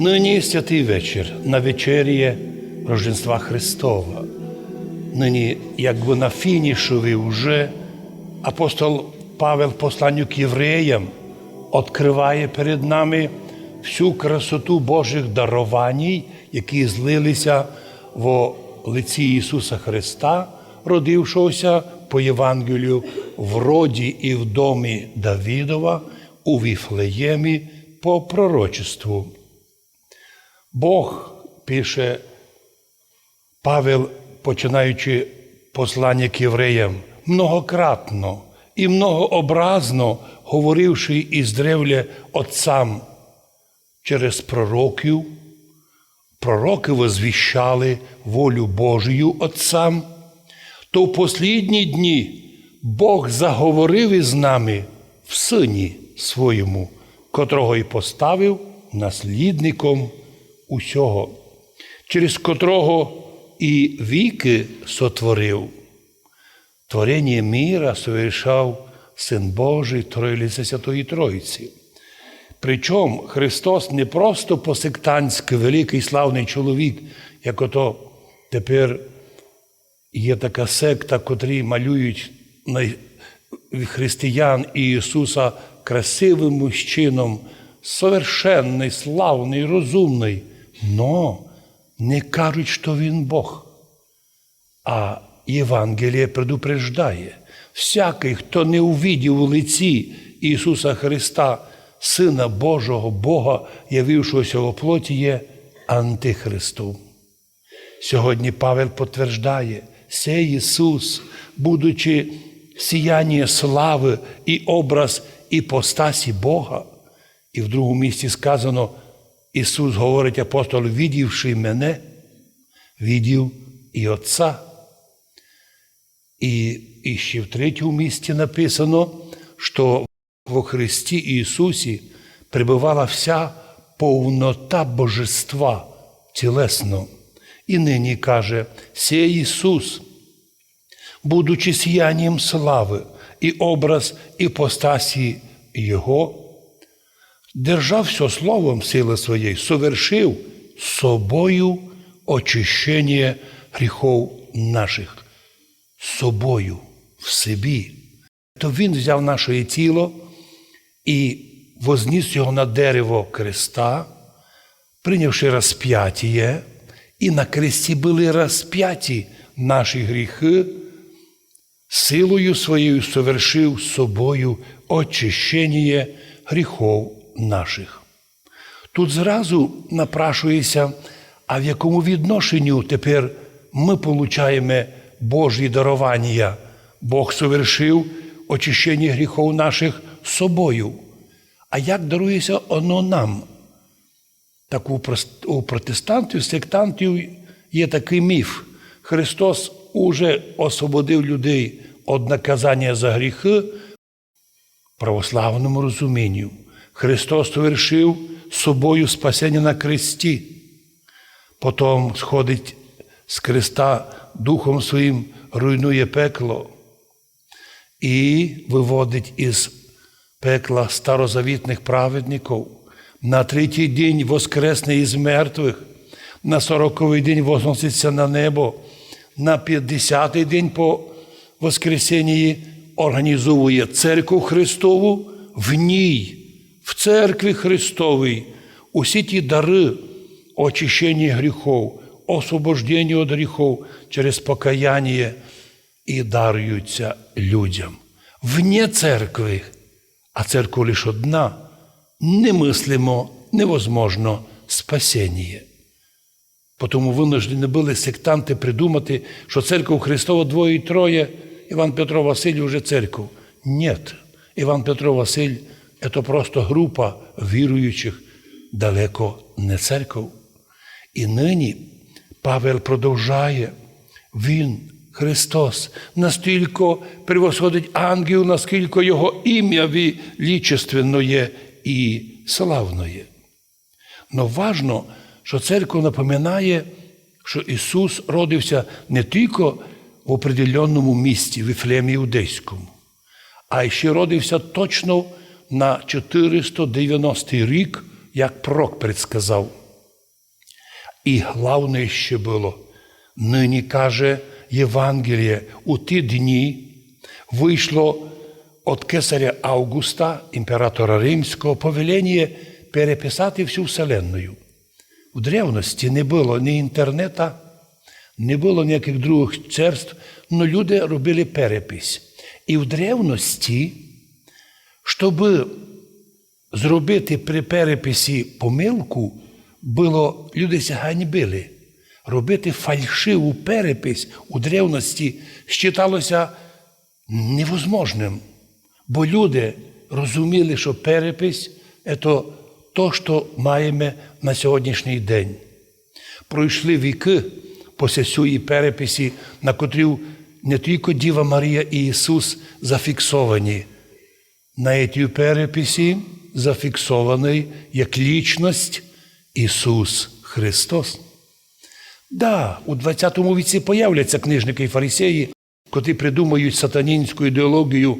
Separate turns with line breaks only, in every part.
Нині святий вечір на вечеріє Рождества Христова. Нині, якби на фінішові вже апостол Павел, посланню к євреям, відкриває перед нами всю красоту Божих дарувань, які злилися в лиці Ісуса Христа, родившогося по Євангелію в роді і в домі Давідова у Віфлеємі по пророчеству. Бог пише Павел, починаючи послання к євреям, многократно і многообразно говоривши із древля отцам через пророків, пророки возвіщали волю Божію отцам, то в послідні дні Бог заговорив із нами в сині своєму, котрого і поставив наслідником усього, через котрого і віки сотворив. Творення міра совершав Син Божий Троїліця Святої Троїці. Причому Христос не просто посектантський великий славний чоловік, як ото тепер є така секта, котрі малюють християн і Ісуса красивим мужчином, совершенний, славний, розумний, но не кажуть, що Він Бог. А Євангеліє предупреждає, всякий, хто не увидів у лиці Ісуса Христа, Сина Божого Бога, явившогося в плоті, є антихристом. Сьогодні Павел підтверждає, цей Ісус, будучи сіяння слави і образ іпостасі Бога, і в другому місці сказано, Ісус говорить апостол, відівши мене, відів і Отця. І, і ще в третьому місці написано, що во Христі Ісусі пребувала вся повнота Божества тілесно. І нині каже, сей Ісус, будучи сіянням слави і образ іпостасі Його, держався словом сили своєї, совершив собою очищення гріхов наших, собою в собі. То Він взяв наше тіло і возніс його на дерево креста, прийнявши розп'яття, і на кресті були розп'яті наші гріхи, силою своєю совершив собою очищення гріхов наших. Тут зразу напрашується, а в якому відношенню тепер ми получаємо Божі дарування. Бог совершив очищення гріхов наших собою. А як дарується воно нам? Так у протестантів, сектантів є такий міф. Христос уже освободив людей від наказання за гріхи православному розумінню. Христос совершив собою спасення на кресті, потім сходить з креста Духом Своїм, руйнує пекло і виводить із пекла старозавітних праведників. На третій день воскресне із мертвих, на сороковий день возноситься на небо, на п'ятдесятий день по Воскресенні організовує церкву Христову, в ній, в церкві Христовій, усі ті дари очищення гріхов, освобождення від гріхов через покаяння і даруються людям. Вне церкви, а церква лише одна, немислимо, невозможно спасіння. Тому винуждені були сектанти придумати, що церква Христова двоє і троє, Іван Петро Василь вже церква. Ні, Іван Петро Василь це просто група віруючих, далеко не церков. І нині Павел продовжує, Він, Христос, настільки превосходить ангел, наскільки Його ім'я величественне і славне. Но важно, що церква напоминає, що Ісус родився не тільки в определеному місті, в Іфлемі Іудейському, а ще родився точно на 490 рік, як пророк предсказав. І головне ще було, нині каже Євангеліє, у ті дні вийшло від кесаря Августа, імператора Римського, повеління переписати всю Вселенную. В древності не було ні інтернету, не було ніяких других церств, але люди робили перепис. І в древності, щоб зробити при переписі помилку, було люди ганьбили. Робити фальшиву перепись у древності считалося невозможним. Бо люди розуміли, що перепись це то, що маємо на сьогоднішній день. Пройшли віки після цієї переписі, на котрій не тільки Діва Марія і Ісус зафіксовані. На цій переписі зафіксований як лічність Ісус Христос. Да, у 20 віці появляться книжники і фарисеї, котрі придумають сатанінську ідеологію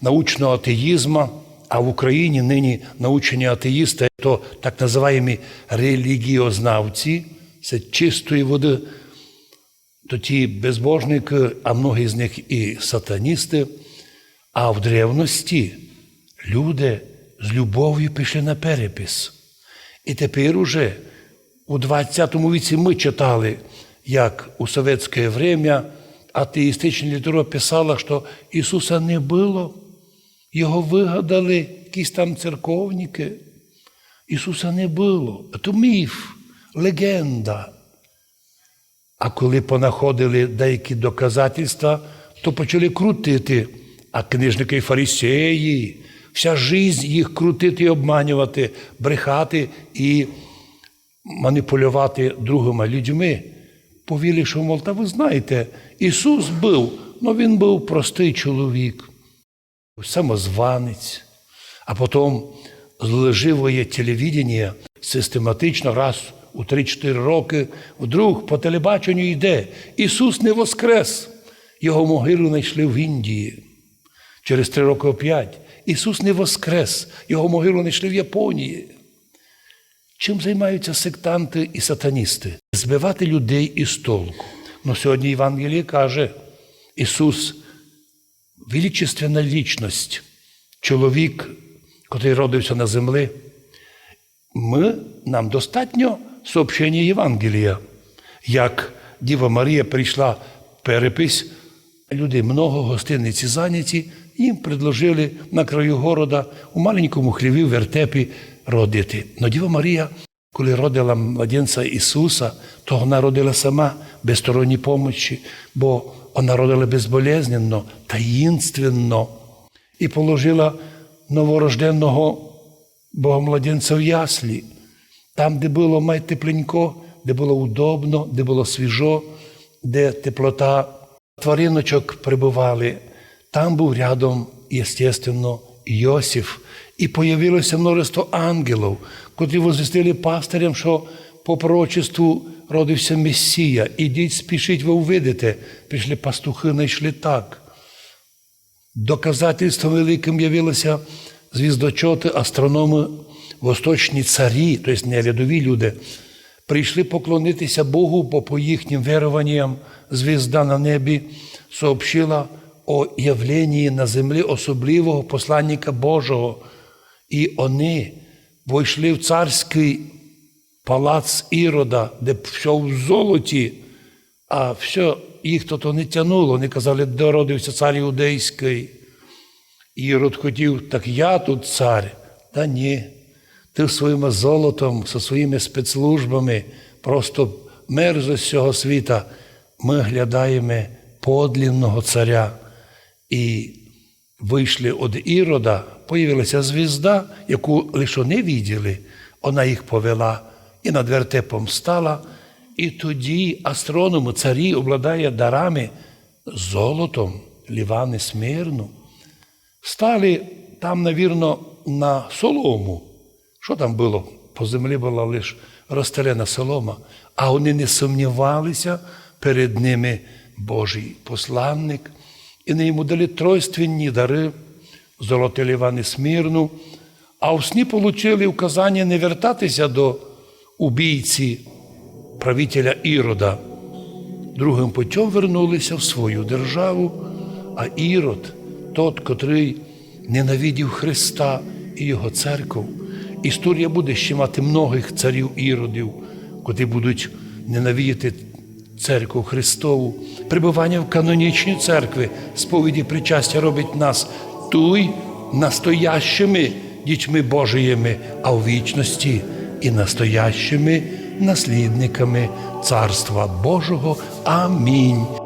научного атеїзму, а в Україні нині научені атеїсти то так називаємо релігіознавці, це чистої води, то ті безбожники, а многі з них і сатаністи. А в древності люди з любов'ю пішли на перепис. І тепер уже у 20 віці ми читали, як у совєтське время атеїстична література писала, що Ісуса не було, його вигадали якісь там церковники. Ісуса не було. Це міф, легенда. А коли понаходили деякі доказательства, то почали крутити. А книжники і фарисеї, вся жизнь їх крутити і обманювати, брехати і маніпулювати другими людьми. Повіли, що, мов, та ви знаєте, Ісус був, але Він був простий чоловік, самозванець, а потім лживое телевідення систематично раз у 3-4 роки вдруг по телебаченню йде. Ісус не воскрес. Його могилу знайшли в Індії. Через три роки оп'ять. Ісус не воскрес, Його могилу знайшли в Японії. Чим займаються сектанти і сатаністи? Збивати людей із толку. Ну сьогодні Євангеліє каже, Ісус величественна лічність, чоловік, який родився на землі. Ми, Нам достатньо сообщення Євангелія. Як Діва Марія прийшла перепис, люди много гостиниці зайняті, їм предложили на краю города у маленькому хліві в вертепі родити. Но Діва Марія, коли родила младенця Ісуса, то вона родила сама без сторонньої помочі, бо вона родила безболезненно, таїнственно і положила новорожденного Богомладенця в яслі, там, де було май тепленько, де було удобно, де було свіжо, де теплота твариночок прибували. Там був рядом, естественно, Йосиф. І появилося множество ангелів, котрі возвістили пастирям, що по пророчеству родився Месія. Ідіть, спішіть, ви увидите. Прийшли пастухи, знайшли так. Доказательством великим явилося звіздочоти, астрономи, восточні царі, тобто не рядові люди, прийшли поклонитися Богу, бо по їхнім віруванням звізда на небі сообщила о явленні на землі особливого посланника Божого. І вони войшли в царський палац Ірода, де все в золоті, а все їх то не тянуло. Вони казали, де родився цар Іудейський. Ірод хотів, так я тут цар. Та ні. Ти своїм золотом, зі своїми спецслужбами, просто мерзость цього світа. Ми глядаємо подлінного царя. І вийшли від Ірода, появилася звізда, яку лише не виділи, вона їх повела і над вертепом стала. І тоді астрономи, царі обладає дарами золотом, лівани смирну. Стали там, навірно, на солому. Що там було? По землі була лише розстелена солома, а вони не сумнівалися перед ними Божий посланник, і не йому дали тройственні дари, золоте лівани смірну, а в сні отримали указання не вертатися до убійці правителя Ірода. Другим путем вернулися в свою державу, а Ірод, тот, котрий ненавидів Христа і Його церкву. Історія буде ще мати многих царів іродів, котрі будуть ненавидіти церкву Христову. Прибування в канонічній церкві сповіді причастя робить нас туй настоящими дітьми Божиїми, а у вічності і настоящими наслідниками Царства Божого. Амінь.